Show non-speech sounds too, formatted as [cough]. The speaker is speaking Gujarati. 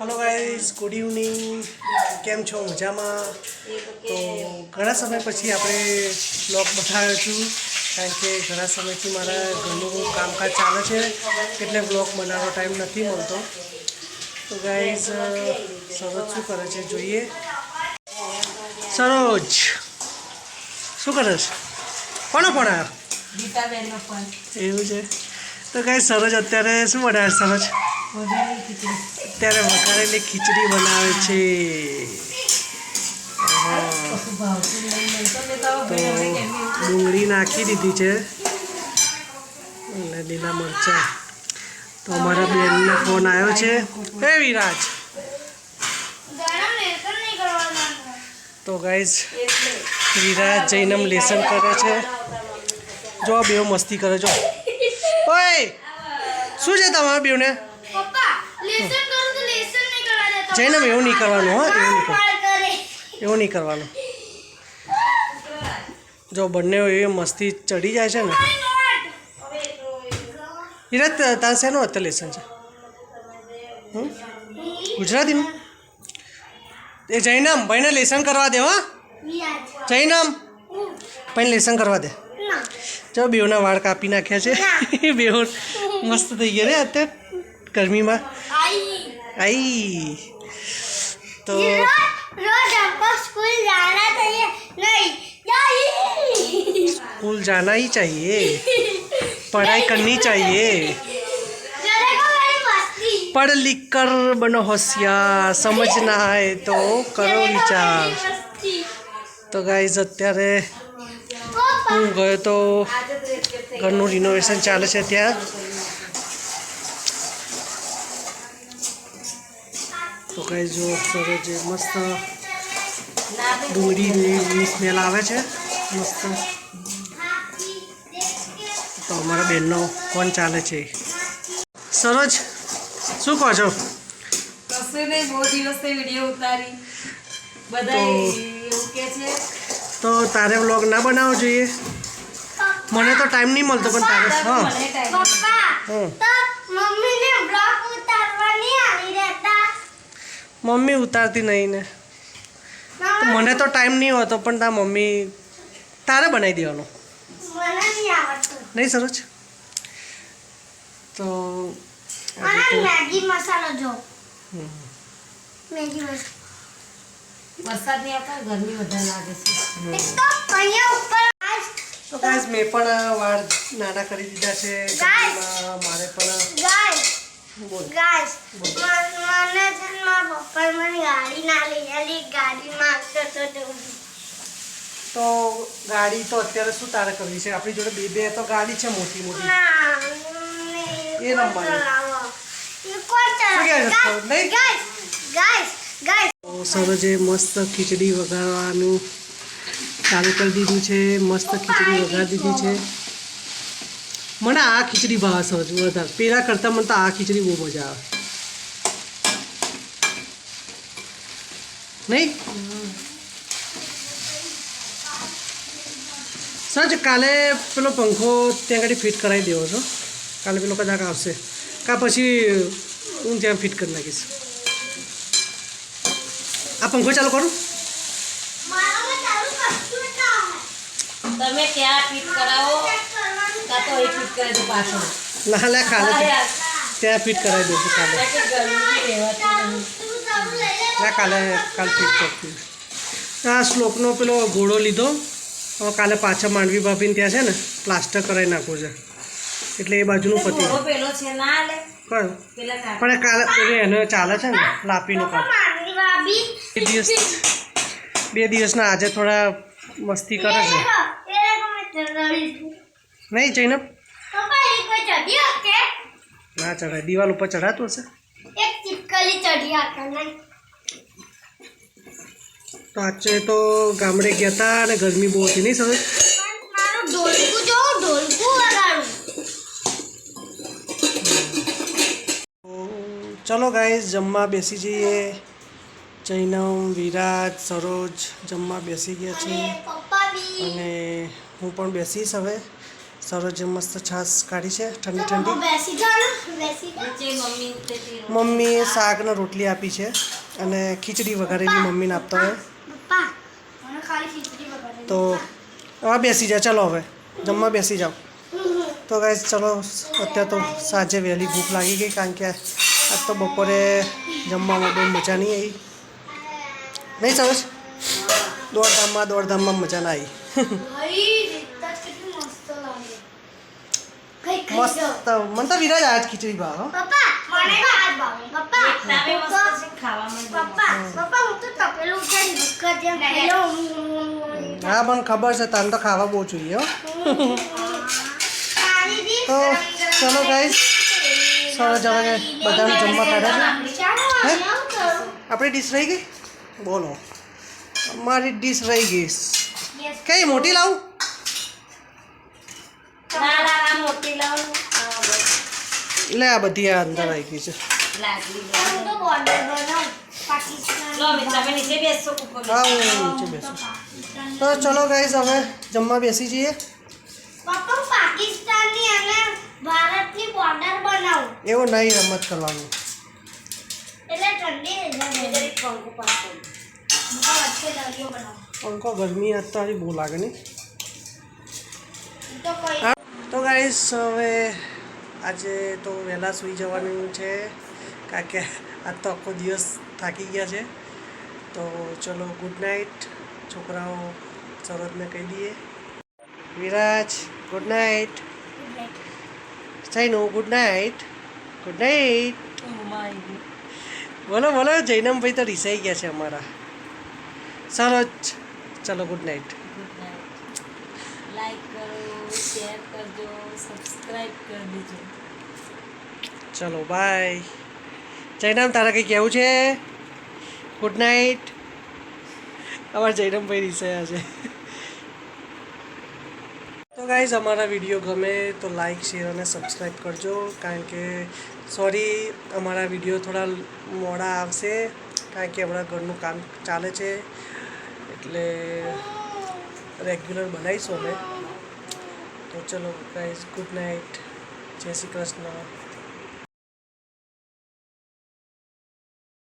હલો ગાઈઝ ગુડ ઇવનિંગ કેમ છો? મજામાં? તો ઘણા સમય પછી આપણે બ્લોગ બતાવ્યો છું. કારણ કે ઘણા સમયથી મારા ઘરનું કામકાજ ચાલે છે. એટલે બ્લોગ બનાવવાનો ટાઈમ નથી મળતો. તો ગાઈઝ સરોજ શું કરે છે? જોઈએ. સરોજ શું કરે છે? કોનો ફોન એવું છે. તો ગાઈઝ સરોજ અત્યારે શું છે સરોજ? અત્યારે વઘારેલી ખીચડી બનાવે છે. તો ડુંગળી નાખી દીધી છે અને લીલા મરચાં. તો અમારા બેનનો ફોન આવ્યો છે. હે વિરાજ. તો ગાઈઝ વિરાજ જૈનમ લેસન કરે છે. જો બેવ મસ્તી કરે જો ઓય શું છે તમારા બેવને? જૈનમ એવું નહીં કરવાનું હો એવું નહીં કરવાનું એવું નહીં કરવાનું. જો બંને એવી મસ્તી ચડી જાય છે ને. વિરાજ તાર શેનું અત્યારે લેસન છે? હમ? ગુજરાતીનું એ જયનામ ભાઈને લેસન કરવા દે હો. જયનામ ભાઈને લેસન કરવા દે. જો બેવના વાળ કાપી નાખ્યા છે. [laughs] બેવ મસ્ત થઈ ગયા રે અત્યારે. ગરમીમાં આઈ તો रोज हमको स्कूल जाना चाहिए नहीं नहीं स्कूल जाना ही चाहिए पढ़ाई करनी चाहिए करेगा मेरी मस्ती पढ़ लिख कर बनो होशियार समझना है तो કરો વિચાર मस्ती તો ગાઈઝ અત્યારે पापा હું ગયો તો આજે તો એક એક ઘરનું રિનોવેશન ચાલે છે ત્યાં તો જો સરોજ જે મસ્ત ડુંગળીની સ્મેલ આવે છે. મસ્ત. તો અમારા બેનનો ફોન ચાલે છે. સરોજ શું કહો છે? તો તારે વ્લોગ ના બનાવવો જોઈએ? મને તો ટાઈમ નહીં મળતો પણ તારે હા. મમ્મી ઉતારતી નહીં ને. મને તો ટાઈમ નહીં હોતો પણ તાર મમ્મી તારે બનાવી દેવાનો. નહીં સરોજ? તો મેગી મેં પણ વાળ નાના કરી દીધા છે. મારે પણ ગાઈસ મને છે ને મારા પપ્પાએ મને ગાડી ના લઈ આલી ગાડી માંગતો તો તો ગાડી તો અત્યારે શું તારે કરવી છે? આપણી જોડે બે બે તો ગાડી છે મોટી મોટી. ના એ નંબર સરોજે મસ્ત ખીચડી વગાડવાનું ચાલુ કરી દીધું છે મસ્ત ખીચડી વગાડી દીધી છે. મને આ ખીચડી ભાવે સરોજ વધારે. પેલા કરતાં મને તો આ ખીચડી બહુ મજા આવે. નહીં? સચ કાલે પેલો પંખો ત્યાં આગળ ફિટ કરાવી દેવો છો. કાલે પેલો કદાચ આવશે. કાં પછી હું ત્યાં ફિટ કરી નાખીશ. આ પંખો ચાલુ કરું? મારામાં ચાલુ કશું જ ના હોય. તમે ક્યાં ફિટ કરાવો? ના લે કાલે ત્યાં ફિટ કરાવી દઉં છું કાલે. ના કાલે કાલ ફિટ કરતી. આ શ્લોકનો પેલો ઘોડો લીધો. હવે કાલે પાછા માંડવી ભાભીને ત્યાં છે ને પ્લાસ્ટર કરાવી નાખવું છે. એટલે એ બાજુનું પતિ ઘોડો પેલો છે ના લે. કયો પણ એ કાલે પેલું એને ચાલે છે ને લાપીનું કામ. બે દિવસ બે દિવસના આજે થોડા મસ્તી કરે છે. નહીં જઈને ના ચઢાય દિવાલ ઉપર ચડાતું હશે? તો આજે તો ગામડે ગયા હતા અને ગરમી બહુ હતી નહીં સરસ ચલો ગાઈઝ જમવા બેસી જઈએ. જૈનમ વિરાજ સરોજ જમવા બેસી ગયા છે અને હું પણ બેસીશ હવે. સરોજે મસ્ત છાશ કાઢી છે ઠંડી ઠંડી. મમ્મીએ શાક ને, રોટલી આપી છે અને ખીચડી વઘારેલી મમ્મીને આપતા હોય. તો હા બેસી જા ચલો હવે જમવા બેસી જાઓ. તો ગાઈઝ ચલો અત્યારે તો સાંજે વહેલી ભૂખ લાગી ગઈ કારણ કે આજ તો બપોરે જમવામાં બહુ મજા નહીં આવી. નહીં સરસ દોડધામમાં દોડધામમાં મજા ના આવી ભાઈ રીતના કેટલી મસ્ત લાગે કઈ કઈ મસ્ત મને તો વિરાજ આજ ખીચડી ભાવ. હો. પપ્પા મને તો આજ ભાવ. પપ્પા એકતા મસ્ત ખાવામાં પપ્પા પપ્પા હું તો તપેલું ઉઠાડી દુખ જેમ ખાઈ હા મને ખબર છે તને તો ખાવા બહુ જોઈએ હો. તો ચલો ગાઈઝ સરોજ હવે બધાને જમવા કાઢે છે. આપણી ડીશ રહી ગઈ? બોલો. મારી ડીશ રહી ગઈ. કઈ મોટી લાવું ના ના આ લે આ બધી આ અંદર આવી ગઈ છે તો ચલો ગાઈઝ હવે જમવા બેસી જઈએ. પાકિસ્તાનની અને ભારતની બોર્ડર બનાવું એવું નહીં રમત કરવાનું પંખો ગરમી અત્યારે બહુ લાગે નહીં. તો ગાઈસ હવે આજે તો વહેલા સૂઈ જવાનું છે, કારણ કે આજ તો આખો દિવસ થાકી ગયા છે. તો ચલો ગુડ નાઇટ છોકરાઓ સરોજને કહી દઈએ. વિરાજ ગુડ નાઇટ જૈનું ગુડ નાઇટ ગુડ નાઇટ બોલો બોલો, જૈનમભાઈ તો રિસાઈ ગયા છે અમારા. સરોજ. ચલો ગુડ નાઇટ ચલો બાય જયનામ તારા કંઈ કહેવું છે? ગુડ નાઇટ અમારા જયરામભાઈ રીસાયા છે. તો ગાઈઝ અમારા વીડિયો ગમે તો લાઈક શેર અને સબસ્ક્રાઈબ કરજો. કારણ કે સોરી અમારા વીડિયો થોડા મોડા આવશે. કારણ કે હમણાં ઘરનું કામ ચાલે છે. એટલે રેગ્યુલર બનાવીશું અમે. તો ચલો ગાઈઝ ગુડ નાઇટ જય શ્રી કૃષ્ણ.